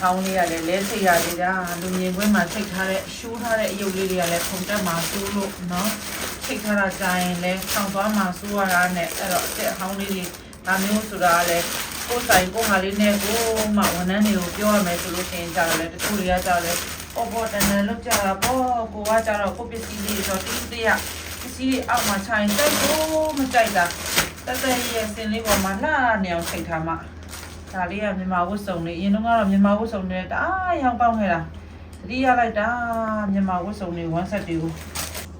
တစ်အဟောင်းလေးကလည်းလဲထိတ်ရသေးတာလူမြင်ကွင်းမှာထိတ်ထားတဲ့အရှိုးထားတဲ့အယုတ်လေးတွေကလည်းဖုန်တက်မှာစိုးလို့နော်ထိတ်ထားတာကြာရင်လည်းဆောင်းသွားမှာစိုးရတာနဲ့အဲ့တော့အတစ်အဟောင်းလေးတွေဒါမျိုးဆိုတာကလည်းကိုယ်ဆိုင်ကိုယ်ဟာလေးနဲ့ကိုမှဝန်ထမ်းတွေကိုပြောရမယ်ဆိုလို့ရှိရင်ကြာတယ်တချို့တွေကကြာတယ်ပေါ်ပေါ်တန်တန်လောက်ကြတာပေါ့ကိုကကြတော့ကိုပစ္စည်းလေးဆိုတော့တင်းတင်းရပစ္စည်းတွေအောက်မှာခြိုင်တိုက်ကိုမကြိုက်တာတက်တက်ရဲ့စင်လေးပေါ်မှာလှနေအောင်ချိန်ထားမှ ဒါလေးကမြန်မာဝတ်စုံလေးအရင်တော့ကတော့မြန်မာဝတ်စုံတွေတအားရောင်းပေါင်းခဲ့တာတတိယလိုက်တာမြန်မာဝတ်စုံတွေဝမ်းဆက်တွေကို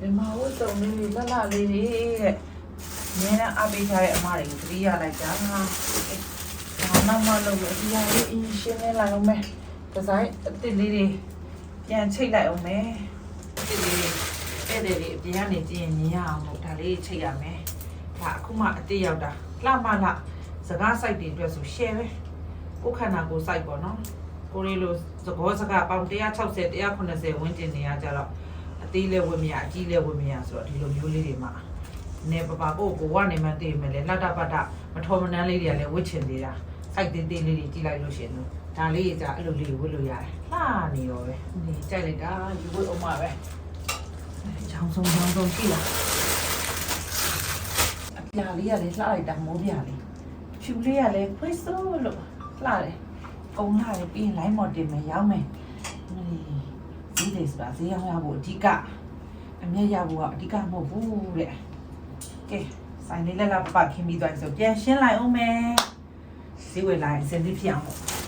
မြန်မာဝတ်စုံလေးလှလှလေးတွေတဲ့ငင်းအပေးထားတဲ့အမတွေကိုတတိယလိုက်တာဒါနောက်မှလုပ်မယ်ဒီဟာလေးအရင်ရှင်းနေလိုက်အောင်မယ်ဒီဇိုင်းအစ်စ်လေးတွေပြန်ချိတ်လိုက်အောင်မယ်အစ်စ်လေးတွေတဲ့တွေအပြင်ကနေကြည့်ရင်မြင်ရအောင်လို့ဒါလေးချိတ်ရမယ်ဒါအခုမှအစ်စ်ရောက်တာလှမလှစကား site တွေအတွက်ဆို share ပဲ ကိုယ်ခန္ဓာကိုယ် site ပေါ့နော်ကိုရီလိုသဘောစကားပေါင်း160 180ဝန်းကျင်နေရကြတော့အသေးလဲဝင်မရအကြီးလဲဝင်မရဆိုတော့ဒီလိုမျိုးလေးတွေမှာနေပပကိုကိုကနေမှတည်မယ်လေလတ်တပတ်တမထော်မနှမ်းလေးတွေကလည်းဝစ်ချင်သေးတာ site သေးသေးလေးတွေကြီးလိုက်လို့ရှိရင်တော့ဒါလေးကအဲ့လိုလေးဝစ်လို့ရတယ်လှနေရောပဲနေကြိုက်လိုက်တာယူဝစ်အောင်ပါပဲချောင်းဆုံးချောင်းဆုံးရှိလားအပြာလေးကလည်းလှလိုက်တာမိုးပြလေးဖြူလေးကလည်းခွေးစိုးလို့ လှတယ်။ကုံလှတယ်ပြီးရင် line model မှာရောက်မယ်။မလီဈေးတွေဆိုတာဈေးရောက်ရဖို့အဓိကအမြတ်ရဖို့ကအဓိကမဟုတ်ဘူးတဲ့။ကဲဆိုင်လေးလက်လာပပခင်းပြီးသွားပြီဆိုပြန်ရှင်းလိုက်အောင်မယ်။ဈေးဝယ်လာရင်စင်သစ်ဖြစ်အောင်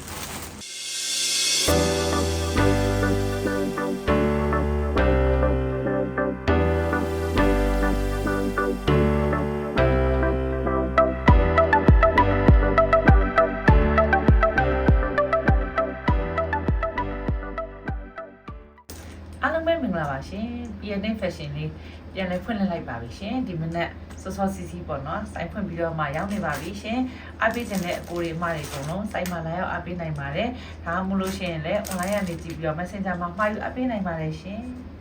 ဖွင့်လှစ်လိုက်ပါပြီရှင်။ဒီမနက်စောစောစီစီပေါ့နော်။စိုင်းဖွင့်ပြီးတော့မှရောက်နေပါပြီရှင်။အားပေးခြင်းတဲ့အကိုတွေအမတွေအကုန်လုံးစိုင်းမှာလာရောက်အားပေးနိုင်ပါတယ်။ဒါမှမဟုတ်လို့ရှိရင်လည်း online ကနေကြည့်ပြီးတော့ Messenger မှာမှာယူအားပေးနိုင်ပါတယ်ရှင်။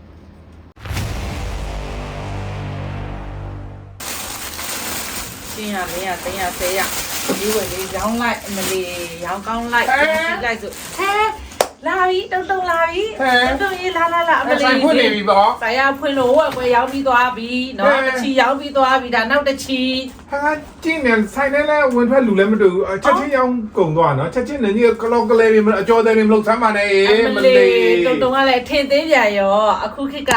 ရှင်းရမင်းရတင်းရဆဲရဒီဝယ်လေးရောင်းလိုက်အမလီရောင်းကောင်းလိုက်ပြီးလိုက်ဆိုဟဲ လာပြီတုံတုံလာပြီတုံတုံရေးလာလာလာအမအဲ့လီဆိုင်ဖွင့်နေပြီပေါ့ ဆိုင်ရဖွင့်လို့ဟိုကွယ်ရောင်းပြီးသွားပြီနော်တချီရောင်းပြီးသွားပြီဒါနောက်တချီဟာကြည့်နေဆိုင်နဲ့လည်းဝင်ထွက်လူလည်းမတူဘူးချက်ချင်းရောင်းကုန်သွားနော်ချက်ချင်းလည်းကြီးကလော့ကလေးတွေအကျော်တယ်တွေမလုပ်ဆမ်းပါနဲ့အမလီတုံတုံကလည်းထင်သေးပြန်ရောအခုခေတ်က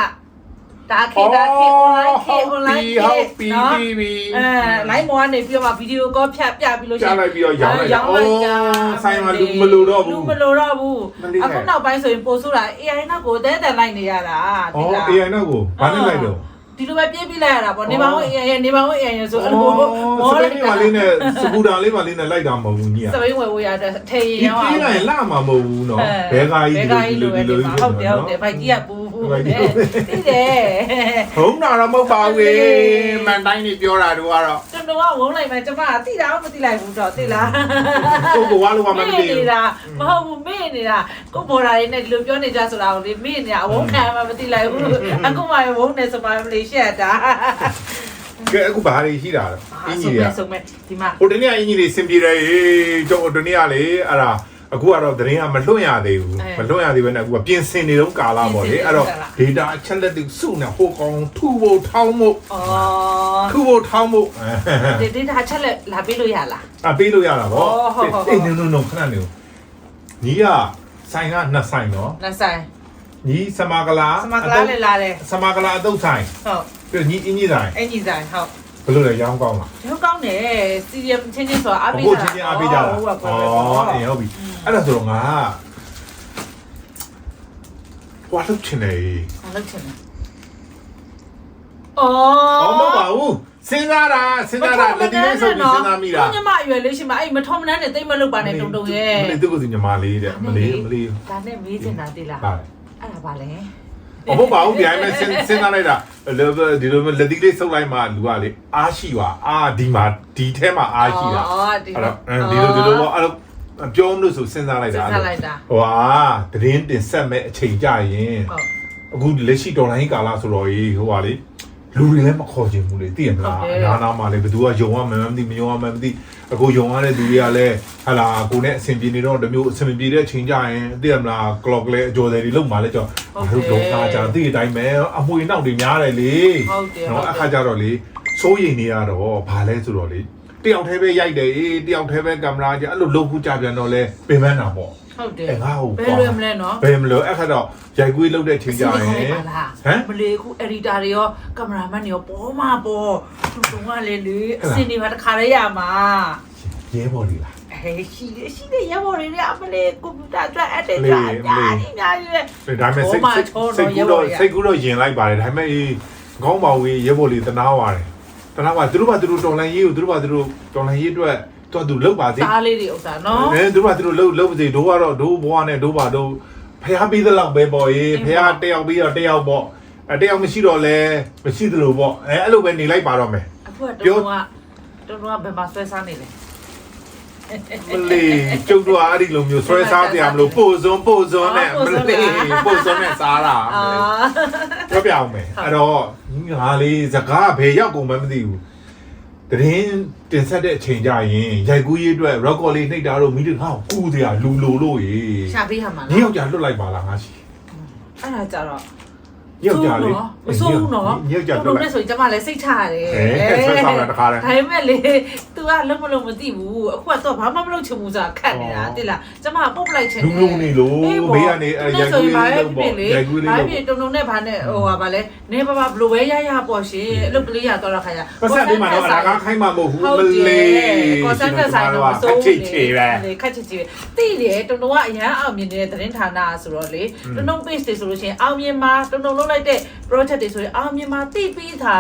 ဒါခေတ်ဒါခေတ် online ခေတ် online ခေဟုတ်တ်ပြီနော်ပြီပြီအဲ line မောကနေပြီးတော့မှဗီဒီယိုကောဖြတ်ပြပြီးလို့ရှိကြားရင်လိုက်ပြီးတော့ရောင်းလိုက်ရောင်းလိုက်ကြဆိုင်မှာလူမလို့တော့လူဘူးမလို့တော့ဘူးမလေးအခုနောက်ပိုင်းဆိုရင်ပို့ဆိုတာ AI နောက်ကိုတဲတဲလိုက်နေရတာอ๋อဒီလား AI တော့ကိုဘာနဲ့လိုက်တော့ဒီလိုပဲပြေးပြီးလိုက်ရတာပေါ့နေပါဦး AI ရဲ့နေပါဦး AI ရဲ့ဆိုအဲ့လိုမောမောစလိုပိက်န်လေးပါလေးနဲ့စကူတာလေးပါလေးနဲ့လိုက်တာမဟုတ်ဘူးညီစပိန်ဝယ်ဝယ်ရတဲ့ထေးဒီရင်ရောပြေးလိုက်လာမှာမဟုတ်ဘူးနော်ဘဲကားကြီးဘဲကားကြီးလိုပဲဒီမှာဟုတ်တယ်ဟုတ်တယ်ဘိုက်ကြီးကပူပူတယ် သိတယ်ဟုံးတာတော့မဟုတ်ပါဘူးလေမန်တိုင်းနေပြောတာတို့ကတော့ကျွန်တော်ကဝုန်းလိုက်မယ်ကျမကသိတာမသိလိုက်ဘူးတော့သိလားကိုကိုဝါလို့ဝါမမသိနေဘူးတာမဟုတ်ဘူးမေ့နေတာကိုဘော်ဒါလေးနဲ့ဒီလိုပြောနေကြဆိုတာကိုလေမေ့နေတာအဝုန်းခံမှမသိလိုက်ဘူးအခုမှဝုန်းနေစပါမလေးရှက်တာကဲအခုဘာတွေရှိတာလဲအင်ကြီးတွေကဆုံးမဲ့ဒီမှာဟိုတနေ့ကအင်ကြီးတွေစင်ပြေတယ်ဟေးကျွန်တော်တနေ့ကလေအဲ့ဒါ အခုကတော့သတင်းကမလွှင့်ရသေးဘူးမလွှင့်ရသေးဘဲနဲ့အခုကပြင်ဆင်နေတော့ကာလာပေါ့လေအဲ့တော့ data အချက်လက်တွေစုနေဟိုကောင်ထူဖို့ထောင်းဖို့အော်ထူဖို့ထောင်းဖို့ဒီဒီဒါချက်လက်လာပေးလို့ရလား အပေးလို့ရတာဗောအော်ဟုတ်ဟုတ်ဟုတ် အေးနုံနုံနုံခဏနေညီကဆိုင်ကနှစ်ဆိုင်နော်လက်ဆိုင်ညီစမာကလာစမကလာလေလာတယ်စမာကလာအတုတ်ဆိုင်ဟုတ်ပြီးညီအင်ကြီးဆိုင်အင်ကြီးဆိုင်ဟုတ်ဘယ်လိုလဲရောင်းကောင်းလား ရုပ်ကောင်းတယ်စီရီယမ်ချင်းချင်းဆိုတာအပေးအခုတာချင်းချင်းအားပေးကြတာဟုတ်ပါဘူးဩအေးဟုတ်ပြီ အဲ့ဒါဆိုတော့ငါဟွာလုပ်ချင်တယ်ဘာလုပ်ချင်လဲအော်ဩမဟုတ်ပါဘူးစဉ်းစားတာစဉ်းစားတာလက်ဒီလေးဆိုပြီးစဉ်းစားမိတာကိုညမအရွယ်လေးရှိမှအဲ့မထောမနှမ်းနဲ့တိတ်မလုပ်ပါနဲ့တုံတုံရဲ့မလေးသူကစီညီမလေးတဲ့မလေးမလေးဒါနဲ့မေးချင်တာတိလားဟာအဲ့ဒါပါလဲအမဟုတ်ပါဘူးဗျာအဲ့မဲ့စဉ်းစဉ်းစားလိုက်တာဒီလိုလက်ဒီလေးဆုပ်လိုက်မှလူကလေအားရှိပါအာဒီမှာဒီထဲမှာအားရှိတာအော်ဒီအဲ့တော့ဒီလိုဒီလိုပေါ့အဲ့တော့ ပြောမလို့ဆိုစဉ်းစားလိုက်စဉ်းတာစားလိုက်တာဟွာတရင်တင်ဆက်မဲ့အချိန်ကြရင်ဟုတ်အခုလက်ရှိဒေါ်လာရင်းကာလဆိုတော့ရေဟိုပါလေလူတွေလည်းမခေါ်ချင်ဘူးလေသိရမလားအနာနာမှာလေဘယ်သူကယုံရမှန်းမသိမယုံရမှန်းမသိအခုယုံရတဲ့သူတွေကလည်းဟာလာကိုနဲ့အဆင်ပြေနေတော့တမျိုးအဆင်ပြေတဲ့ချိန်ကြရင်သိရမလား clock လည်းအကျော်တယ်တွေလုံมาလဲကြောဘာလို့လုံးသားကြသိတဲ့အတိုင်းပဲအမွေနောက်တွေများတယ်လေဟုတ်တယ်နော်အခါကြတော့လေစိုးရိမ်နေရတော့ဘာလဲဆိုတော့လေ တယောက်တည်းပဲရိုက်တယ်အေးတယောက်တည်းပဲကင်မရာကြအဲ့လိုလုံးခုကြပြန်တော့လဲပင်ပန်းတာပေါ့ဟုတ်တယ်အဲငါ့ကိုဘယ်လွယ်မလဲနော်ဘယ်မလို့အခါတော့ရိုက်ကွေးလုပ်တဲ့ချိန်ကြရင်ဟမ်မလေးခု editor တွေရောကင်မရာမန်တွေရောပေါ်မှာပေါ်သူတို့ကလေလေအစင်တွေပါတခါလေးရမှာရဲဘော်လေးလားအေးရှိတယ်ရှိတယ်ရပေါ်နေတယ်အမလေးကွန်ပျူတာအတွက် editor အများကြီးအများကြီးပဲဒါပေမဲ့စိတ်ဟောမှာချောတော့စိတ်ကူးရဲဘော်တော့တွေကစိတ်ကူးတော့ယင်လိုက်ပါတယ်ဒါပေမဲ့အေးခေါင်းပေါင်ကြီးရဲဘော်လေးတနာပါတယ် တနာပါသူတို့ဘာသူတို့တော်လန်ရေးကိုသူတို့ဘာသူတို့တော်လန်ရေးအတွက်တော့သူလောက်ပါသေးသားလေးတွေဥစ္စာနော်အဲသူတို့ကသူတို့လှုပ်လှုပ်ပါစေတို့ကတော့တို့ဘွားနဲ့တို့ပါတို့ဖះပြီးသလောက်ပဲပေါ့ရေးဖះတယောက်ပြီးတော့တယောက်ပေါ့အဲတယောက်မရှိတော့လဲမရှိသလိုပေါ့အဲအဲ့လိုပဲနေလိုက်ပါတော့မယ်အခုကတော်တော်ကတော်တော်ကဘယ်မှာဆွဲစားနေလဲ မလီကျုပ်တို့အားဒီလိုမျိုးဆွဲစားတရားမလို့ပို့စွန်းပို့စွန်းနဲ့မလီပို့စွန်းနဲ့စားတာအာပြောပြအောင်မယ်အဲ့တော့ငါလေးစကားဘယ်ရောက်ကုန်မှမသိဘူးတရင်တင်ဆက်တဲ့အချိန်ကြရင်ရိုက်ကူးရေးအတွက် record လေးနှိပ်တာတော့မိတို့ငါ့ကိုကူးတရားလူလိုလို့ရေရှာပေးရမှာညယောက်ျားလွတ်လိုက်ပါလားငါရှိအဲ့ဒါကြတော့ ညယောက်ျားလေးမစိုးဘူးနော်ညယောက်ျားလွတို့တ်လိုနဲ့က်ဆိုရင်ကျမလည်းစိတ်ချရတယ်အဲဆွဲဆောင်တာတခါတည်းဒါပေမဲ့လေ तू ကလုံးမလုံးမသိဘူးအခုကတော့ဘာမှမလုပ်ချင်ဘူးဆိုတာခတ်နေတာတိလားကျမပုတ်ပလိုက်ချင်လူလူနေလို့ဘေးကနေအဲရိုက်ကူးလေးလုပ်ပေါ့ရိုက်ကူးလေးဘာလုပ်ဖြစ်တုံတုံနဲ့ဘာနဲ့ဟိုဟာဗာလဲနေပါပါဘလိုပဲရရပေါ့ရှင်အလုပ်ကလေးရတော့ရခါရပတ်ဆက်ပြီးမှတော့အနာကခိုင်းမှာမဟုတ်ဘူးဟုတ်မတယ်လေးကောဆန်တဲ့ဆိုင်တော့မစိုးချစ်ချေပဲလေခက်ချစ်ချေပဲတိတယ်တုံတုံကအရန်အောင်မြင်နေတဲ့သတင်းဌာနဆိုတော့လေတုံတုံ page တွေဆိုလို့ရှိရင်အောင်မြင်မှာတုံတုံလုပ်လိုက်တဲ့ project တွေဆိုရင်အောင်မြင်မှာတိပြီးတာ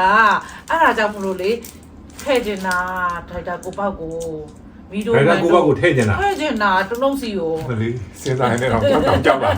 အဲ့ဒါကြောင့်မလို့လေထည့်ကျင်တာထိုက်တာကိုပေါ့ကိုဗီဒီယိုဒါကကိုဘကိုထည့်ကျင်တာထည့်ကျင်တာတုံတုံစီကိုမလေးစဉ်းစားနေတော့ကြောက်ကြောက်ကြောက်လာ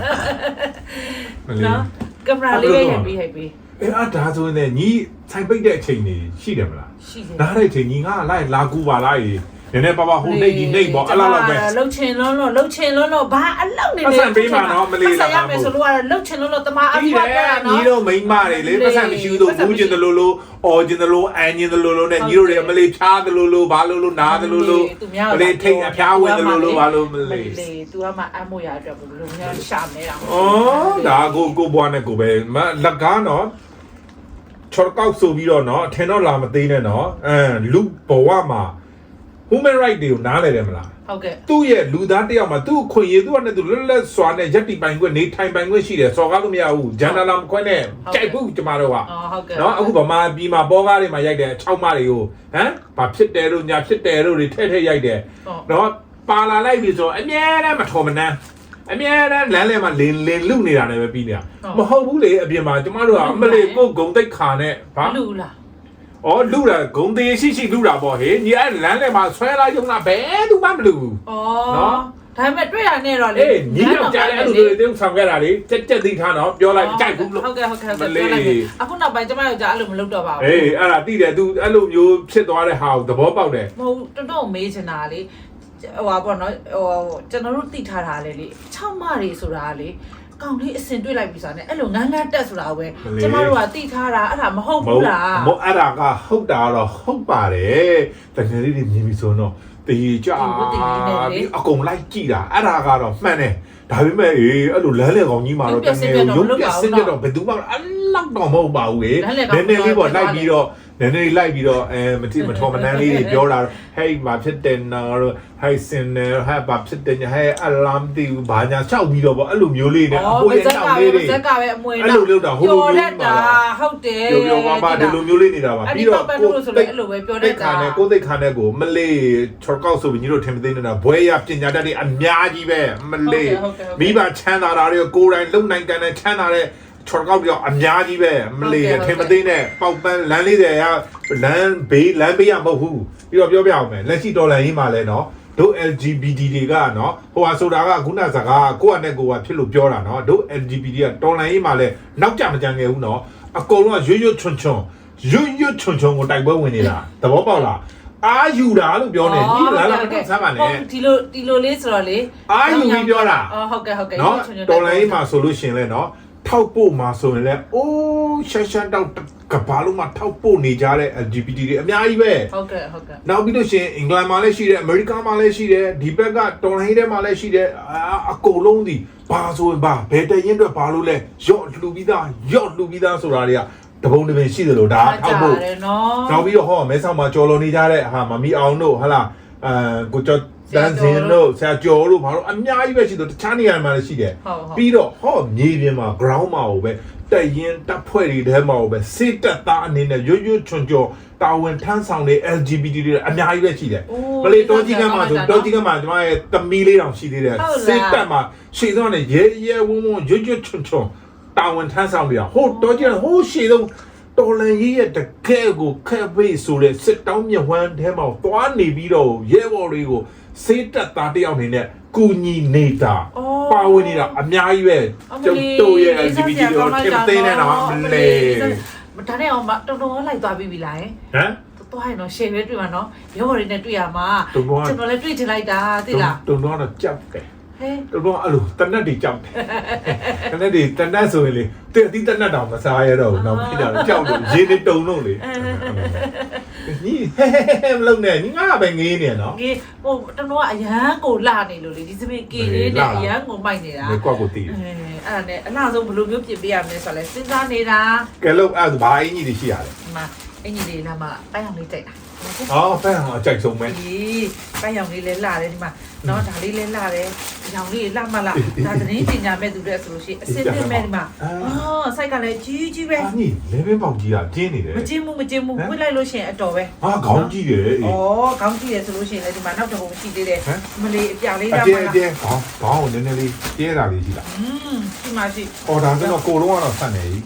မလေးနော်ကင်မရာလေးပဲရိုက်ပြီးရိုက်ပြီးအဲအားဒါဆိုရင်ညီဆိုင်ပိတ်တဲ့အချိန်နေရှိတယ်မလားရှိတယ်နားတဲ့အချိန်ညီငါလိုက်လာကူပါလားရေ နည်းနည်းပါပါဟိုနှိပ်ကြီးနှိပ်ပေါ့အဲ့လောက်လောက်ပဲလှုပ်ချင်လုံးလို့လှုပ်ချင်လုံးလို့ဘာအလောက်နေလဲပတ်စံပေးမှာနော်မလေးလားပတ်စံရမယ်ဆိုလို့ကတော့လှုပ်ချင်လုံးလို့တမအပြီးပြတပြယ်တာညီနော်တို့မိန်းမတွေလေပတ်စံမရှိဘူးလို့ဘူးကျင်တယ်လို့လို့အော်ကျင်တယ်လို့အန်ကျင်တယ်လို့လို့နဲ့ညီတို့တွေမလေးဖြားတယ်လို့လို့ဘာလို့လို့နားတယ်လို့လို့မလေးထိတ်အဖျားဝင်တယ်လို့လို့ဘာလို့မလေးလေသူကမှအမို့ရအတွက်ဘယ်လိုများရှာမဲတာอ๋อဒါကိုကိုဘွားနဲ့ကိုပဲမလက်ကားနော်ချော်ကောက်ဆိုပြီးတော့နော်အထင်တော့လာမသိနဲ့နော်အမ်လူဘဝမှာ human right တွေကိုနားလဲတယ်မလားဟုတ်ကဲ့သူ့ရဲ့လူသားတစ်ယောက်မှာသူ့အခွင့်အရေးသူကနဲ့သူလွတ်လပ်စွာနဲ့ရက်တီပိုင်ခွင့်နေထိုင်ပိုင်ခွင့်ရှိတယ်စော်ကားလို့မရဘူးဂျန်နာလာမခွင့်နဲ့ကြိုက်ဘူးကျမတို့ကအော်ဟုတ်ကဲ့နော်အခုဗမာပြည်မှာပေါ်ကားတွေမှာရိုက်တယ်6မတွေကိုဟမ်ဘာဖြစ်တယ်လို့ညာဖြစ်တယ်လို့တွေထဲထဲရိုက်တယ်ဟုတ်နော်ပါလာလိုက်ပြီဆိုတော့အမြဲတမ်းမထော်မနှမ်းအမြဲတမ်းလမ်းလဲမှာလင်းလင်းလူနေတာနဲ့ပဲပြီးနေတာမဟုတ်ဘူးလေအပြင်မှာကျမတို့ကအမလေးကိုဂုံတိတ်ခါနဲ့ဘာလူလား ဩလူတာဂုံသေးရှိရှိလူတာပေါ့ဟေးညီအဲ့လမ်းလဲမှာဆွဲလာရုံလားဘယ်သူမှမလူဘူးအော်နော်ဒါပေမဲ့တွေ့ရနေတော့လေအေးညီယောက်ျားလည်းအဲ့လိုတွေတုံးဆောင်ခဲ့တာလေတက်တက်သိထားတော့ပြောလိုက်ကြိုက်ဘူးလို့ဟုတ်ကဲ့ဟုတ်ကဲ့ဟုတ်မလေးကဲ့ပြောလိုက်မယ်အခုနောက်ပိုင်းကျမယောက်ျားအဲ့လိုမလုပ်တော့ပါဘူးအေးအဲ့ဒါသိတယ် तू အဲ့လိုမျိုးဖြစ်သွားတဲ့ဟာကိုသဘောပေါက်တယ်မဟုတ်တော်တော်မေးချင်တာလေဟိုပါပေါ့နော်ဟိုကျွန်တော်တို့သိထားတာလေလေ6မတွေဆိုတာလေ ကောင်လေးအစင်တွေ့လိုက်ပြီဆိုတာ ਨੇ အဲ့လိုငန်းငန်းတက်ဆိုတာပဲကျမတို့ကသိထားတာအဲ့ဒါမဟုတ်မဟုတ်ဘူးလားမဟုတ်အဲ့ဒါကဟုတ်တာတော့ဟုတ်ပါတယ်တကယ်လေးတွေမြင်ပြီဆိုတော့တည်ကြပြီးအကုန်လိုက်ကြည့်တာအဲ့ဒါကတော့မှန်တယ်ဒါပေမဲ့အေးအဲ့လိုလမ်းလေကောင်ကြီးမှာတော့တကယ်ရုပ်ပြစင်းပြတော့ဘယ်သူမှအဲ့လောက်တော့မဟုတ်ပါဘူးလေနည်းနည်းလေးပေါ့လိုက်ပြီးတော့ နည်းနည်းလေးလိုက်ပြီးတော့အဲမတိမထောမနန်းလေးတွေပြောတာဟဲ့မှာဖြစ်တယ်နော်ဟဲ့စင်နယ်ဟဲ့ဘာဖြစ်တယ်ဟဲ့အလမ်တီဘာညာချောက်ပြီးတော့ပေါ့အဲ့လိုမျိုးလေးနဲ့အအော်ပေါ်ဗရဲ့ဇက်ကချောက်ပဲလေးတွေဗဇက်ကပဲအမွေအဲ့လိုလုပ်တာဟိုလိုမျိုးပြောတတ်တာဟုတ်တယ်ပြောပြောပါပါဒီလိုမျိုးလေးနေတာပါအဲ့ဒီပြီးတော့တော့ပဲလို့ဆိုလည်းအဲ့လိုပဲပြောတတိတ်တ်တာခါနဲ့ကိုယ်တိတ်ခါနဲ့ကိုမလေးချော်ကောက်ဆိုပြီးညီတို့ထင်မသိနေတာဘွဲရပညာတတ်တွေအများကြီးပဲမလေးဟုတ်ကဲ့ဟုတ်ကဲ့မိဘချမ်းသာတာတွေကိုယ်တိုင်လုံနိုင်ကန်တဲ့ချမ်းသာတဲ့ ချော်ကောက်တွေအများကြီးပဲမလေးဟုတ်ကဲ့ထင်မသိနဲ့ပေါက်ပန်းလမ်းလေးတွေကလမ်းဘေးလမ်းဘေးရမဟုတ်ဘူးပြီးတော့ပြောပြအောင်မယ်လက်ရှိဒေါ်လာရင်းမှာလဲနော်တို့ LGBT တွေကနော်ဟိုဟာဆိုတာကခုနစကားကိုယ့်အနေကိုယ်ကဖြစ်လို့ပြောတာနော်တို့ LGBT ကတော်လိုင်းရေးမှာလဲနောက်ကြမကြံခဲ့ဘူးနော်အကုန်လုံးကရွရွချွန်ချွန်ရွရွချွန်ချွန်ကိုတိုက်ပွဲဝင်နေတာသဘောပေါက်လားအာယူတာလို့ပြောနေဒီလားလားမတော့ဆမ်းပါနဲ့ဒီလိုဒီလိုလေးဆိုတော့လေအာယူပြီးပြောတာအော်ဟုတ်ကဲ့ဟုတ်ကဲ့နော်ချွန်ချွန်တော်လိုင်းရေးမှာဆိုလို့ရှင်လဲနော် ထောက်ပို့မှာဆိုရင်လည်းအိုးရှက်ရှက်တော့ကဘာလုံးမှာထောက်ပို့နေကြတဲ့ LGBT တွေအများကြီးပဲဟုတ်ကဲ့ဟုတ်ကဲ့နောက်ပြီးလို့ရှိရင်အင်္ဂလန်မှာလည်းရှိတယ်အမေရိကန်မှာလည်းရှိတယ်ဒီဘက်ကတော်လိုင်းထဲမှာလည်းရှိတယ်အာအကုန်လုံးဒီဘာဆိုရင်ဘာဘယ်တရင်အတွက်ဘာလို့လဲရော့လှူပြီးသားရော့လှူပြီးသားဆိုတာတွေကတပုံတပင်ရှိတယ်လို့ဒါထောက်ဖို့တယ်နော်နောက်ပြီးတော့ဟောမဲဆောက်မှာကြော်လွန်နေကြတဲ့ဟာမမီအောင်တို့ဟာလာအဲကိုကျော် တန်းစင်တို့ဆရာကျော်တို့ဘာလို့အများကြီးပဲရှိတယ်တခြားနေရာမှာလည်းရှိတယ်ဟုတ်ဟုတ်ပြီးတော့ဟောမြေပြင်မှာ ground မှာကိုပဲတက်ရင်တပ်ဖွဲ့တွေထဲမှာကိုပဲစစ်တပ်သားအနေနဲ့ရွရွချွန်ချော်တာဝန်ထမ်းဆောင်တဲ့ LGBT တွေအများကြီးပဲရှိတယ်မလေးတောကြီးကမှာဆိုတောကြီးကမှာကျွန်မရဲ့သမီးလေးတောင်ရှိသေးတယ်စစ်တပ်မှာရှေ့တော့နေရဲရဲဝုံဝုံရွရွချွန်ချော်တာဝန်ထမ်းဆောင်နေတာဟိုတောကြီးဟိုရှေ့တော့တော်လန်ကြီးရဲ့တကယ်ကိုခက်ပိတ်ဆိုတဲ့စစ်တောင်းမြဝန်းထဲမှာသွားနေပြီးတော့ရဲဘော်တွေကို စစ်တပ်သားတယောက်အနေနဲ့ကူညီနေတာပါဝင်နေတာအများကြီးပဲကျုပ်တို့ရဲ့ LGBT ကိုထင်သိနေတော့မလဲဒါနဲ့အောင်မတော်တော်လိုက်သွားပြီပြီလားဟမ်သွားရင်တော့ share ပဲတွေ့မှာနော်ရောတွေနဲ့တွေ့ရမှာတော်တော်ကျွန်တော်လည်းတွေ့ချင်လိုက်တာသိလားတုံတော့ကြောက်တယ်ဟဲ့တော်တော်အဲ့လိုတနတ်တွေကြောက်တယ်တနတ်တွေတနတ်ဆိုရင်လေတဲ့ဒီတနတ်တောင်မစားရတော့ဘူးနောက်ပြတာကြောက်လို့ရေနေတုံလို့လေ ညီဟဲဟဲမလုံးနဲ့ညီငါပဲငေးနေနော်ဒီဟိုတော်တော်အရန်ကိုလာနေလို့လေဒီစပင်ကေလေးနဲ့အရန်ကိုမိုက်နေတာလေကွက်ကိုတီးအဲအဲ့ဒါနဲ့အလားဆုံးဘယ်လိုမျိုးပြင်ပေးရမလဲဆိုတော့လဲစဉ်းစားနေတာကဲလို့အဲ့ဒါဘာအင်းကြီးတွေရှိရတယ် ဒီမှာ အင်ကြီးလေးလာမှပိုင်းအောင်လေးကြိုက်တာအော်ဖန်အောင်အကြိုက်ဆုံးပဲ ဒီပိုင်းအောင်လေးလဲလာတယ်ဒီမှာနော်ဒါလေးလဲလာတယ်ရောင်လေးလှမလားဒါသတင်းပညာမဲ့သူတွေဆိုလို့ရှိရင်အစစ်စစ်မဲ့ဒီမှာအော်စိုက်ကလည်းကြီးကြီးပဲအာညီလေဘင်းပေါက်ကြီးကကျင်းနေတယ်မကျင်းမှုမကျင်းမှုဝစ်လိုက်လို့ရှိရင်အတော်ပဲ ဟာခေါင်းကြီးတယ်အေးဩခေါင်းကြည့်ရဆိုလို့ရှိရင်လည်းဒီမှာနောက်တစ်ခုရှိသေးတယ်ဟမ်မလေးအပြာလေးအလာကျဲမှာအကျဲခေါင်းခေါင်းကိုနည်းနည်းလေးကျဲတာလေးရှိလားอืมဒီမှာရှိအော်ဒါဆိုတော့ကိုလုံးကတော့ဆန့်နေပြီ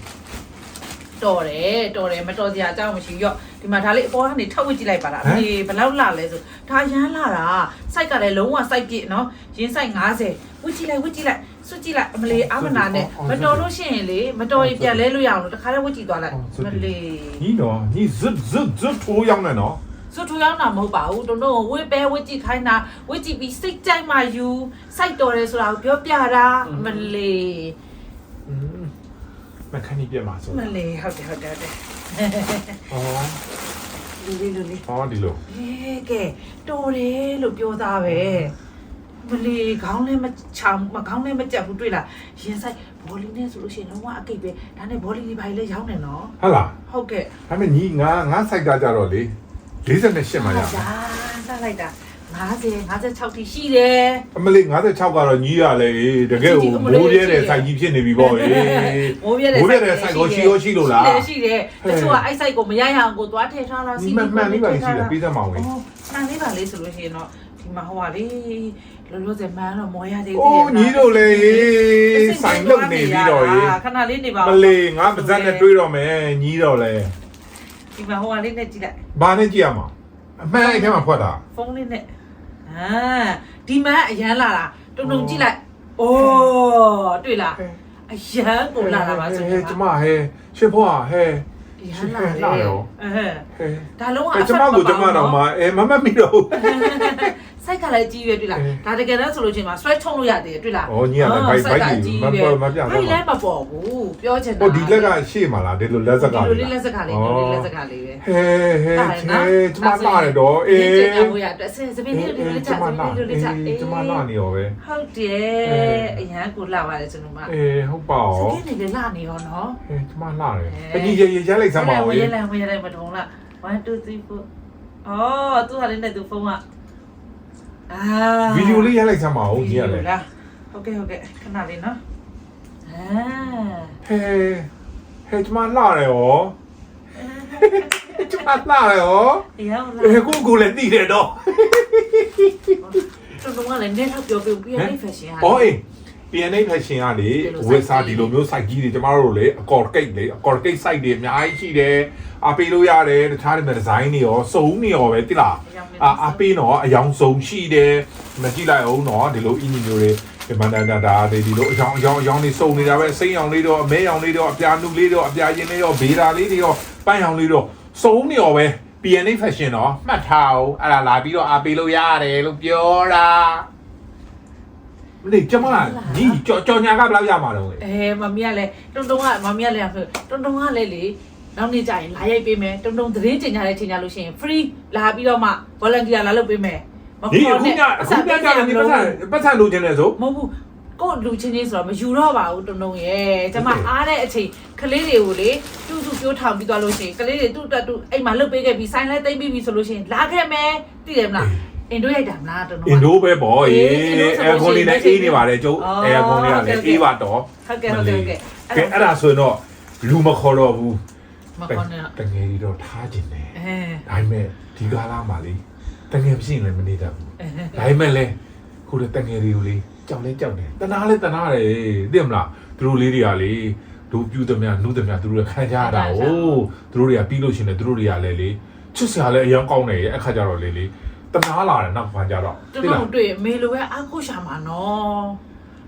တော်တယ်တော်တယ်မတော်စရာအကြောင်းမရှိရော့ဒီမှာဒါလေးအပေါ်ကနေထောက်ဝစ်ကြည့်လိုက်ပါလားဒီဘယ်လောက်လာလဲဆိုဒါရမ်းလာတာစိုက်ကလည်းလုံးဝစိုက်ပြည့်နော်ရင်းစိုက်90ဝစ်ကြည့်လိုက်ဝစ်ကြည့်လိုက်စွတ်ကြည့်လိုက်အမလေးအမနာနဲ့မတော်လို့ရှိရင်လေမတော်ရင်ပြန်လဲလို့ရအောင်လို့တခါလေးဝစ်ကြည့်သွားလိုက်မလေးညီတော့ညီဇွတ်ဇွတ်ဇွတ်ထိုးရောက်နေနော်စွတ်ထူရောက်တာမဟုတ်ပါဘူးတုံတော့ဝစ်ပဲဝစ်ကြည့်ခိုင်းတာဝစ်ကြည့်ပြီးစိတ်ကြိုက်မှယူစိုက်တော်တယ်ဆိုတာကိုပြောပြတာမလေး မခဏိပြတ်မှာဆိုမလေးဟုတ်တယ်ဟုတ်တယ်ဟုတ်တယ်အော်လူလေးလူလေးဟောဒီလိုဟဲကဲတော်တယ်လို့ပြောသားပဲမလီခေါင်းလည်းမချောင်မခေါင်းလည်းမကြက်ဘူးတွေ့လားရင်ဆိုင်ဘောလီနဲ့ဆိုလို့ရှိရင်လုံးဝအကိတ်ပဲဒါနဲ့ဘောလီလေးဘာကြီးလဲရောင်းနေနော်ဟာလားဟုတ်ကဲ့ဒါပေမဲ့ညီငါငါစိုက်တာကြတော့လေ48မှာရဒါစလိုက်တာ 50 56ထိရှိတယ်အမလေး56ကတော့ညီရလေတကယ်ကိုမိုးရဲတဲ့စိုက်ကြီးဖြစ်နေပြီပေါ့လေမိုးပြတဲ့မိုးရဲတဲ့စိုက်ကိုရှိရောရှိလို့လားရှိတယ်ရှိတယ်တချို့ကအဲ့စိုက်ကိုမရရအောင်ကိုသွားထည့်ထားတာညီမှန်မှန်လေးပါရှိတယ်ပြီးသမောင်လေးအော်မှန်လေးပါလေးဆိုလို့ရှိရင်တော့ဒီမှာဟိုပါလေလောလောဆယ်မှန်တော့မောရသေးအိုးညီတို့လေစိုက်လုံနေပြီးတော့ရေခဏလေးနေပါမလေးငါပါဇက်နဲ့တွေးတော့မယ်ညီတော့လေဒီမှာဟိုပါလေးနဲ့ကြည့်လိုက်ဘာနဲ့ကြည့်ရမှာအမှန်အဲ့ထဲမှာဖွက်တာဖုန်းလေးနဲ့ အာဒီမှန်အရန်လာတာတုံတုံကြည့်လိုက်အိုးတွေ့လားအရန်ကိုလာတာပါဆိုဟဲ့ကျမဟဲ့ရှင်းဖို့ဟဲ့အရန်လာလာတယ်ရောအဲဟဲ့ဒါလုံးဝအဲကျမကိုကျမတော့မအဲမမတ်မိတော့ စိုက်ကလည်းကြီးပဲတွေ့လားအဲဒါတကယ်တမ်းဆိုလို့ချင်းမှာဆွဲထုံလို့ရတယ်တွေ့လားဩညီကလည်းဘိုက်ဘိုက်ကြီးမပေါ်မပြဘိုတော့က်လည်းမပေါ်ဘူးပြောချင်တာဟိုဒီလက်ကရှေ့မှာလားဒီလိုလက်စက်ကဒီလိုလေးလက်စကားလေးဒီလိုလေးလက်စကားလေးပဲဟဲဟဲဟဲကျမလာရတော့အေးကျန်ဖို့ရအတွက်စစပင်းလေးလေးလေးချကျစမပင်းလာလေးလေးချအေးကျမလာနေရောပဲဟုတ်တယ်အရန်ကိုလာပါတယ်ကျွန်တော်မအေးဟုတ်ပါစရောကင်းနေလေလာနေရောနော်ဟဲကျမလာတယ်အကြီးကြီးရရလိုက်စမ်းပါဦးဝရလိုက်ဝရလိုက်မထုံလား1 2 3 4အော်သူဟာလေးနဲ့သူဖုန်းက အာဗီဒီယိုလေးရလိုက်စမ်းပါဦးညီရလေလားဟုတ်ကဲ့ဟုတ်ကဲ့ခဏလေးနော်အာဟဲဟဲကျမလာတယ်ရောကျမလာတယ်ရောအရန်လာအေးကိုကိုလည်းတည်တယ်တော့တော်တော်လည်းနေတော့ပြောပြပြလေး fashion ဟာ။အော်အေး PNA fashion ကလေဝက်စားဒီလိုမျိုး site ကြီးတွေကျမတို့လေအကော်ကိတ်လေအကော်ကိတ် site တွေအများကြီးရှိတယ်။အပေးလို့ရတယ်တခြားဒီမဲ့ဒီဇိုင်းတွေရောစုံနေရောပဲတိလား။အာအပေးတော့အယောင်စုံရှိတယ်။မကြည့်လိုက်အောင်တော့ဒီလိုအင်းကြီးမျိုးတွေဒီမန္တန်တာဒီဒီလိုအယောင်အယောင်အယောင်တွေစုံနေတာပဲစိမ့်ရောင်လေးတော့အမဲရောင်လေးတော့အပြာနုလေးတော့အပြာရင်လေးတော့ဘေးဓာလေးတွေရောပန်းရောင်လေးတော့စုံနေရောပဲ PNA fashion တော့မှတ်ထားအောင်အဲ့ဒါလာပြီးတော့အပေးလို့ရတယ်လို့ပြောတာ။ မနေ့ကျမကြီးကြော်ကြော်ညာကဘယ်လောက်ရမှာတော့လဲအဲမမီးကလည်းတုံတုံကမမီးကလည်းဆိုတုံတုံကလည်းလေနောက်နေ့ကျရင်လာရိုက်ပေးမယ်တုံတုံသတင်းကျင်ကြတဲ့ချိန်ကြလို့ရှိရင် free လာပြီးတော့မှ volunteer လာလုပ်ပေးမယ်မဒီခေါ်အခုနဲ့ညအခုညကြတယ်ဒီပတ်စံပတ်စံလိုချင်တယ်ဆိုမဟုတ်ဘူးကို့လူချင်းချင်းဆိုတော့မယူတော့ပါဘူးတုံတုံရဲ့ကျမအားတဲ့အချိန်ကလေးတွေကိုလေတူတူပြိုးထောင်ပြီးသွားလို့ရှိရင်ကလေးတွေတူတက်တူအိမ်မှာလှုပ်ပေးခဲ့ပြီးဆိုင်လဲသိမ့်ပြီးပြီဆိုလို့ရှိရင်လာခဲ့မယ်သိတယ်မလား အင်ဒိုရိုက်တာမလားတုံတုံအင်ဒိုပဲပေါ့အေးအဲကွန်လေးနဲ့အေးနေပါတယ်ကျုပ်အဲကွန်လေးကလည်းအေးပါတော့ဟုတ်ကဲ့ဟုတ်ကဲ့ဟုတ်ကဲ့ကဲအဲ့ဒါဆိုရင်တော့လူမခေါ်တော့ဘူးမခေါ်နဲ့တငယ်ကြီးတော့ထားခြင်းတယ်အဲ ဒါပေမဲ့ဒီကားလာမှလေတငယ်မရှိရင်လည်းမနေတတ်ဘူးဒါပေမဲ့လေခုလေတငယ်တွေကိုလေကြောက်လဲကြောက်တယ်တနာလဲတနာတယ်သိမလားသူတို့လေးတွေကလေတို့ပြူသမျှနှုသမျှသူတို့ခံကြရတာ哦သူတို့တွေကပြီးလို့ရှိရင်သူတို့တွေကလည်းလေချစ်စရာလည်းအရင်ကောင်းတယ်ရဲ့အခါကျတော့လေလေ တနာလာတယ်နောက်ဘာကြတော့တူတူတွေ့မေလိုပဲအာကိုရှာမှာနော်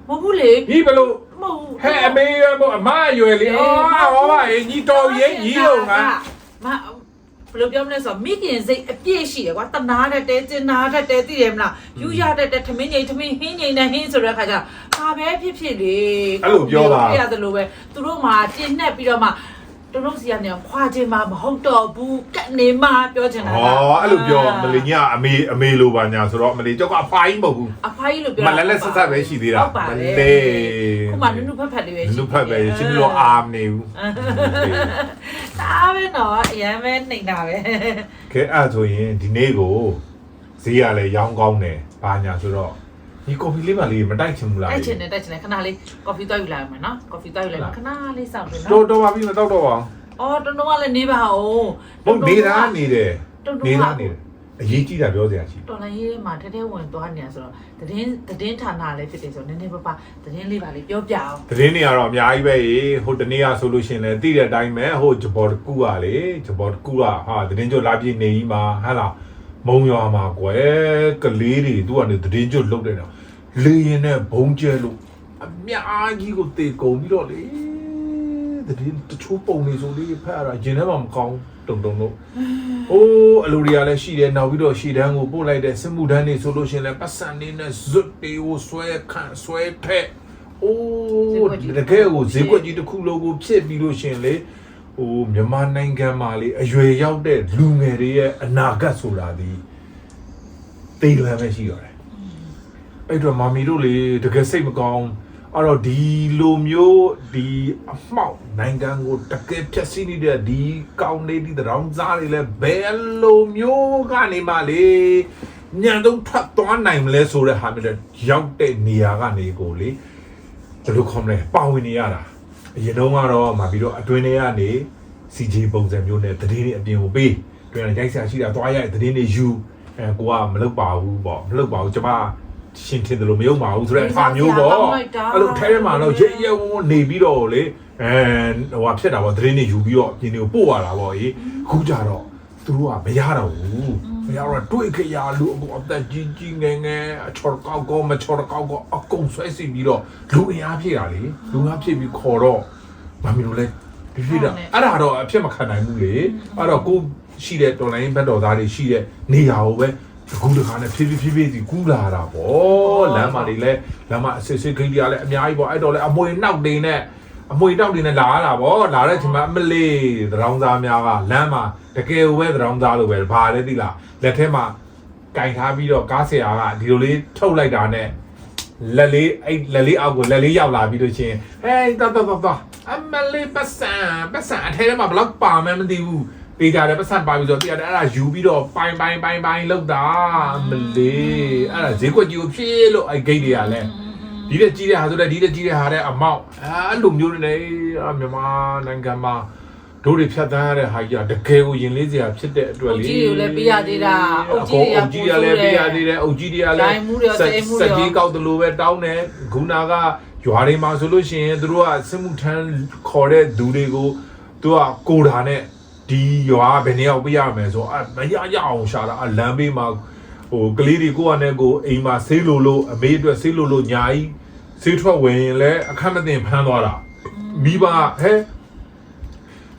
မဟုတ်ဘူးလေဒီဘလို့မဟုတ်ဘူးဟဲ့အမေရမို့အမအရွယ်လေအော်ဟောပါရင်ညီတော်ရင်ညီတော့ငါမဘယ်လိုပြောမလဲဆိုတော့မိခင်စိတ်အပြည့်ရှိတယ်ကွာတနာတတ်တယ်ကျင်နာတတ်တယ်သိတယ်မလားယူရတတ်တယ်ထမင်းငိမ်ထမင်းဟင်းငိမ်နဲ့ဟင်းဆိုတဲ့အခါကျဘာပဲဖြစ်ဖြစ်လေပြရတယ်လို့ပဲသူတို့မှကျင်နှက်ပြီးတော့မှ သူတို့စီကနေခွာခြင်းမမဟုတ်တော့ဘူးကက်နေမှပြောချင်တာဟောအဲ့လိုပြောမလီညာအမေအမေလိုပါညာဆိုတော့မလီကြောက်ကအဖိုင်းမဟုတ်ဘူးအဖိုင်းလို့ပြောမလဲလဲဆက်ဆက်ပဲရှိသေးတာဟုတ်ပါလေလေခုမှနုနုဖက်ဖက်လေးပဲနုဖက်ပဲရှင်းလို့အာမနေဘူးဒါပဲနော်အရင်ပဲနေတာပဲကဲအဲ့ဆိုရင်ဒီနေ့ကိုဈေးရလဲရောင်းကောင်းတယ်ဘာညာဆိုတော့ ဒီကော်ဖီလေးပါလေးမတိုက်ချင်ဘူးလားတိုက်ချင်တယ်တိုက်ချင်တယ်ခဏလေးကော်ဖီတောက်ယူလိုက်မယ်နော်ကော်ဖီတောက်ယူလိုက်မယ်ခဏလေးစောင့်ပြီတော်နော်တော်ပါပြီမတော့တော့ပါအော်တုံတုံကလည်းနေပါအောင်ဘူးနေသားနေတယ်တုံတုံနေကသားနေတယ်အရေးကြီးတာပြောစရာရှိတော်လိုင်းရေးမှာထဲထဲဝင်သွားနေရဆိုတော့သတင်းသတင်းဌာနလည်းဖြစ်တယ်ဆိုတော့နည်းနည်းပါးပါသတင်းလေးပါလေးပြောပြအောင်သတင်းတွေကတော့အများကြီးပဲရေဟိုတနေ့ကဆိုလို့ရှိရင်လည်းသိတဲ့အတိုင်းပဲဟိုဂျဘော်တကူကလေဂျဘော်တကူကဟာသတင်းကြိုလာပြည့်နေကြီးမှာဟဟလားမုံရွာမှာကွယ်ကလေးတွေသူကနေသတင်းကြိုလုတ်တယ်တော့ လေရင်နဲ့ဘုံကျဲလို့အများကြီးကိုတေကုန်ပြီးတော့လေသတင်းတချို့ပုံနေဆိုလေးဖတ်ရတာရင်ထဲမှာမကောင်းတုံတုံလို့အိုးအလူတွေကလည်းရှိတယ်နောက်ပြီးတော့ရှီတန်းကိုပို့လိုက်တဲ့စစ်မှုတန်းတွေဆိုလို့ရှိရင်လည်းပတ်စံနေနဲ့ဇွတ်တွေကိုဆွဲခန့်ဆွဲဖက်အိုးတကယ်ကိုဈေးကွက်ကြီးတစ်ခုလုံးကိုဖြစ်ပြီးလို့ရှိရင်လေဟိုမြန်မာနိုင်ငံမှာလေအရွယ်ရောက်တဲ့လူငယ်တွေရဲ့အနာဂတ်ဆိုတာဒီတေးလွယ်ပဲရှိရတယ် အဲ့တော့မာမီတို့လေတကယ်စိတ်မကောင်းအဲ့တော့ဒီလိုမျိုးဒီအမှောက်နိုင်ငံကိုတကယ်ဖြတ်စည်းနေတဲ့ဒီကောင်းနေဒီတောင်စားတွေလဲဘယ်လိုမျိုးကနေမှလေညံတော့ထွက်သွားနိုင်မလဲဆိုတဲ့ဟာမျိုးလေရောက်တဲ့နေရာကနေကိုလေဘယ်လိုခေါ်မလဲပါဝင်နေရတာအရင်တော့ကတော့မှပြီးတော့အတွင်းထဲကနေ CJ ပုံစံမျိုးနဲ့သတင်းတွေအပြင်ကိုပေးတွင်ရိုက်ဆရာရှိတာသွားရိုက်သတင်းတွေယူအဲကိုကမလုပ်ပါဘူးပေါ့မလုပ်ပါဘူးကျွန်မ ရှင်းထင်တယ်လို့မယုံပါဘူးဆိုတဲ့အခါမျိုးပေါ့အဲ့လိုထဲထဲမှာတော့ရဲရဲဝုန်းဝုန်းနေပြီးတော့လေအဲဟိုဟာဖြစ်တာပေါ့သတင်းတွေယူပြီးတော့အပြင်တွေကိုပို့ရတာပေါ့အေးအခုကြတော့သူတို့ကမရတော့ဘူးမရတော့တွေ့ခရလူအကုန်အသက်ကြီးကြီးငယ်ငယ်အချော်ကောက်ကောမချော်ကောက်ကောအကုန်ဆွဲစီပြီးတော့လူအင်အားဖြစ်တာလေလူအင်အားဖြစ်ပြီးခေါ်တော့မမီတို့လဲဒီဖြစ်တာအဲ့ဒါတော့အဖြစ်မခံနိုင်ဘူးလေအဲ့တော့ကိုရှိတဲ့တော်လိုင်းဘက်တော်သားတွေရှိတဲ့နေရာကိုပဲ အခုတခါနဲ့ဖြည်းဖြည်းဖြည်းဖြည်းစီကူးလာတာပေါ့လမ်းမတွေလဲလမ်းမအစစ်စစ်ဂိတ်တွေကလည်းအများကြီးပေါ့အဲ့တော့လဲအမွေနောက်တွေနဲ့အမွေတောက်တွေနဲ့လာရတာပေါ့လာတဲ့ချိန်မှာအမလေးသရောင်းသားများကလမ်းမှာတကယ်ပဲသရောင်းသားလိုပဲဘာလဲသိလားလက်ထဲမှာကင်ထားပြီးတော့ကားဆရာကဒီလိုလေးထုတ်လိုက်တာနဲ့လက်လေးအဲ့လက်လေးအောက်ကိုလက်လေးရောက်လာပြီးလို့ချင်းဟဲ့တော်တော်တော်တော်အမလေးပတ်စံပတ်စံအထဲထဲမှာဘလောက်ပါမှန်းမသိဘူး တေးကြတယ်ပတ်စံပါပြီဆိုတော့တရားတယ်အဲ့ဒါယူပြီးတော့ပိုင်းပိုင်းပိုင်းပိုင်းလောက်တာမလေးအဲ့ဒါဈေးကွက်ကြီးကိုဖြည့်လို့အဲ့ဂိတ်တွေကလည်းဒီတက်ကြီးတဲ့ဟာဆိုတော့ဒီတက်ကြီးတဲ့ဟာတဲ့အမောက်အဲ့လိုမျိုးတွေလေမြန်မာနိုင်ငံမှာတို့တွေဖြတ်သန်းရတဲ့ဟာကြီးကတကယ်ကိုရင်လေးစရာဖြစ်တဲ့အတွက်အုတ်လေကြီးတွေကိုလည်းပေးရသေးတာအုတ်ကြီးအုတ်ကြီးတွေကလည်းပေးရသေးတယ်အုတ်ကြီးတွေကလည်းဒိုင်မှုတွေရောစိတ်မှုတွေရောစက်ကြီးကောက်တယ်လို့ပဲတောင်းတယ်ဂုနာကရွာတွေမှာဆိုလို့ရှိရင်သူတို့ကစစ်မှုထမ်းခေါ်တဲ့သူတွေကိုသူကကိုတာနဲ့ ဒီရွာကဘယ်နေရာကိုပြရမယ်ဆိုတော့အမရရအောင်ရှာတာအလမ်းဘေးမှာဟိုကလေးတွေကိုကနဲ့ကိုအိမ်မှာဆေးလိုလို့အမေအတွက်ဆေးလိုလို့ညာကြီးဆေးထွက်ဝင်ရင်လည်းအခက်မတင်ဖမ်းသွားတာမိဘဟဲ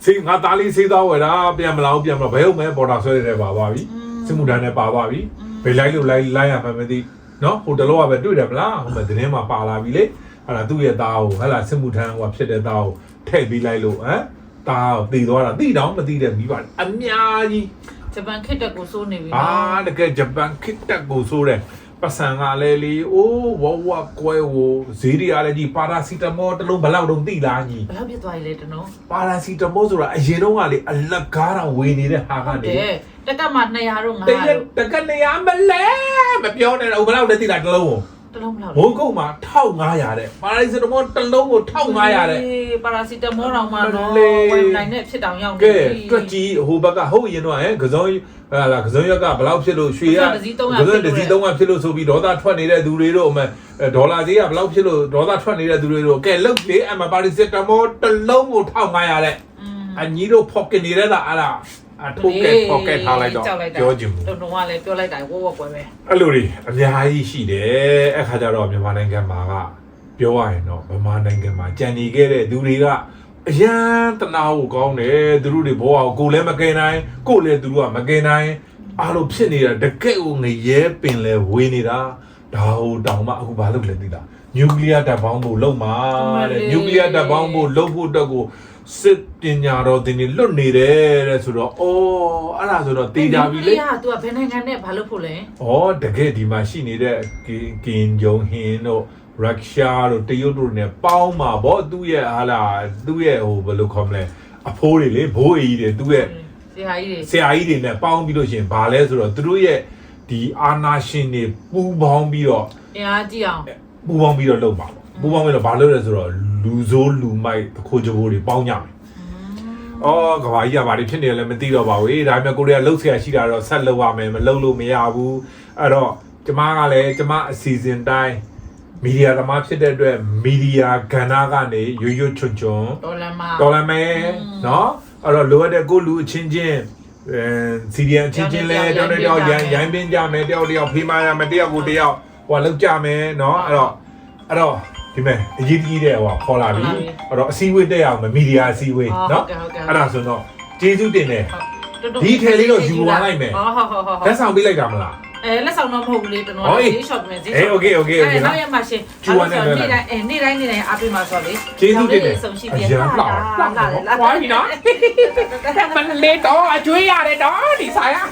ဆေးငါသားလေးဆေးသားဝယ်တာပြန်မလာဘူးပြန်မလာဘယ်ဟုတ်မဲပေါ်တာဆွဲရတယ်ပါပါပြီစစ်မှုထမ်းနဲ့ပါပါပြီဘယ်လိုက်လို့လိုက်လိုက်ရမှမသိနော်ဟိုတလောကပဲတွေ့တယ်မလားဟိုမှာသတင်းမှာပါလာပြီလေအဲ့ဒါသူ့ရဲ့သားကိုဟဲ့လားစစ်မှုထမ်းဟိုဖြစ်တဲ့သားကိုထည့်ပေးလိုက်လို့ဟမ် သားကိုတည်သွားတာတိတောင်မတိတဲ့မိပါအများကြီးဂျပန်ခစ်တက်ကိုစိုးနေပြီအာနော်တကယ်ဂျပန်ခစ်တက်ကိုဆိုတဲ့ပတ်စံကလည်းလေအိုးဝဝကွဲဟိုဈေးတွေကလည်းကြီးပါရာစီတမောတစ်လုံးဘယ်လောက်တုံးတိလားကြီးဘယ်လောက်ပြစ်သွားရလဲတနော်ပါရာစီတမောဆိုတာအရင်တော့ကလေအလကားတော့ဝေနေတဲ့ဟာကဟုတ်နေတယ်တက်ကမှ200တော့တ900ကယ်တော့တကနေရမလဲမပြောနဲ့တော့ဘယ်လောက်လဲတိလားတစ်လုံးကို တလုံးမလောက်ဘုံကုတ်မှာ1500တဲ့ပါရာစီတမောတစ်လုံးကို1500တဲ့ပါရာစီတမောတောင်မှနော်လေဝယ်နိုင်တဲ့ဖြစ်တောင်ရောက်ကဲတွက်ကြီးဟိုဘက်ကဟုတ်ရင်တော့ဟဲ့ကစုံဟာလာကစုံရက်ကဘယ်လောက်ဖြစ်လို့ရွှေရကစုံတစ်စီး300ကစုံတစ်စီး300ဖြစ်လို့ဆိုပြီးဒေါသထွက်နေတဲ့သူတွေတို့အမဒေါ်လာဈေးကဘယ်လောက်ဖြစ်လို့ဒေါသထွက်နေတဲ့သူတွေတို့ကဲလုတ်လေအမပါရီစစ်တမောတစ်လုံးကို1500တဲ့อืมအညီတို့ pocket နေတဲ့တာအဲ့ဒါ အထုတ်ကဲ pocket ထားလိုက်တော့ပြောချင်ဘူး တုံတုံကလည်းပြောလိုက်တာဝေါဝေါကွယ်ပဲ အဲ့လိုတွေအများကြီးရှိတယ်အခါကျတော့မြန်မာနိုင်ငံမှာကပြောရရင်တော့ဗမာနိုင်ငံမှာကြံနေခဲ့တဲ့သူတွေကအရန်တနာကိုကောင်းတယ်သူတို့တွေဘောအောင်ကိုလည်းမကင်နိုင်ကိုလည်းသူတို့ကမကင်နိုင်အားလို့ဖြစ်နေတာတကယ့်ကိုငရဲပင်လဲဝေးနေတာဒါဟိုတောင်မှအခုဘာလုပ်လဲသိလားနျူကလ িয়ার တပ်ပေါင်းဖို့လုပ်မှာတဲ့နျူကလ িয়ার တပ်ပေါင်းဖို့လုပ်ဖို့အတွက်ကို စစ်ပညာတော်တင်နေလွတ်နေတယ်တဲ့ဆိုတော့အော်အဲ့ဒါဆိုတော့တေးကြပြီလေ ။ तू ကဘယ်နိုင်ငံနဲ့ဘာလုပ်ဖို့လဲ ။ဩတကယ်ဒီမှာရှိနေတဲ့ကင်ကင်ဂျုံဟင်းတို့ရုရှားတို့တရုတ်တို့ ਨੇ ပေါင်းမှာဗောသူ့ရဲ့ဟာလာသူ့ရဲ့ဟိုဘယ်လိုခေါ်မလဲအဖိုးတွေလေဘိုးအေးကြီးတွေသူ့ရဲ့ ။ဆရာကြီးတွေ ဆရာကြီးတွေ ਨੇ ပေါင်းပြီးလို့ရှရင်ဘာလဲဆိုတော့သူတို့ရဲ့ဒီအာနာရှင်တွေပူပေါင်းပြီးတော့ အင်အားကြီးအောင် ပူပေါင်းပြီးတော့လုပ်ပါပေါ့ပူပေါင်းပြီးတော့ဘာလုပ်လဲဆိုတော့ လူဆိုးလူမိုက်တခိုးကြိုးတွေပေါင်းကြမယ်။အော်ကဘာကြီးကဘာတွေဖြစ်နေလဲမသိတော့ပါဘူး။ဒါပေမဲ့ကိုရီးယားလှုပ်ဆရာရှိတာတော့ဆက်လုပ်ရမယ်မလုပ်လို့မရဘူး။အဲ့တော့ကျမကလည်းကျမအစီအစဉ်တိုင်းမီဒီယာသမားဖြစ်တဲ့အတွက်မီဒီယာကဏ္ဍကနေရွရွချွတ်ချွတ်ဒေါ်လာမတော်လည်းမယ်อืมနော်အဲ့တော့လိုအပ်တဲ့ကိုလူအချင်းချင်းအဲစီဒီယန်အချင်းချင်းလဲတောင်းတယောက်ရိုင်းရိုင်းပင်းကြမယ်တယောက်တယောက်ဖေးမရမယ်တယောက်ကိုတယောက်ဟိုလောက်ကြမယ်နော်အဲ့တော့အဲ့တော့ ဒီမဲ့အရေးကြီးတဲ့ဟိုခေါ်လာပြီအဲ့တော့အစည်းအဝေးတက်ရအောင်မီဒီယာအစည်းအဝေးနော်ဟုတ်ကဲ့ဟုတ်ကဲ့အဲ့ဒါဆိုတော့ကျေးဇူးတင်တယ်တော်တော်ဒီထဲလေးတော့ယူသွားလိုက်မယ်ဟောဟောဟောဟောလက်ဆောင်ပေးလိုက်တာမလားအဲလက်ဆောင်တော့မဟုတ်ဘူးလေတော်တော်ဟောအေးဈေး shop မယ်ဈေးအေး okay okay okay နောက်ရမှာရှင်ကျူဝါနဲ့နေ့တိုင်းအဲနေ့တိုင်းနေ့တိုင်းအားပေးမှာဆိုလေကျေးဇူးတင်တယ်ဆုံးရှိအပြန်ရန်လှောက်လှောက်တယ်ဝိုင်းပြီနော်မလေးတော့အကျွေးရတယ်တော့ဒီဆိုင်อ่ะ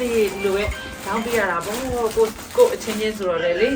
လေဒီလိုပဲတောင်းပြရတာဘောကိုကိုအချင်းချင်းဆိုတော့လေလေ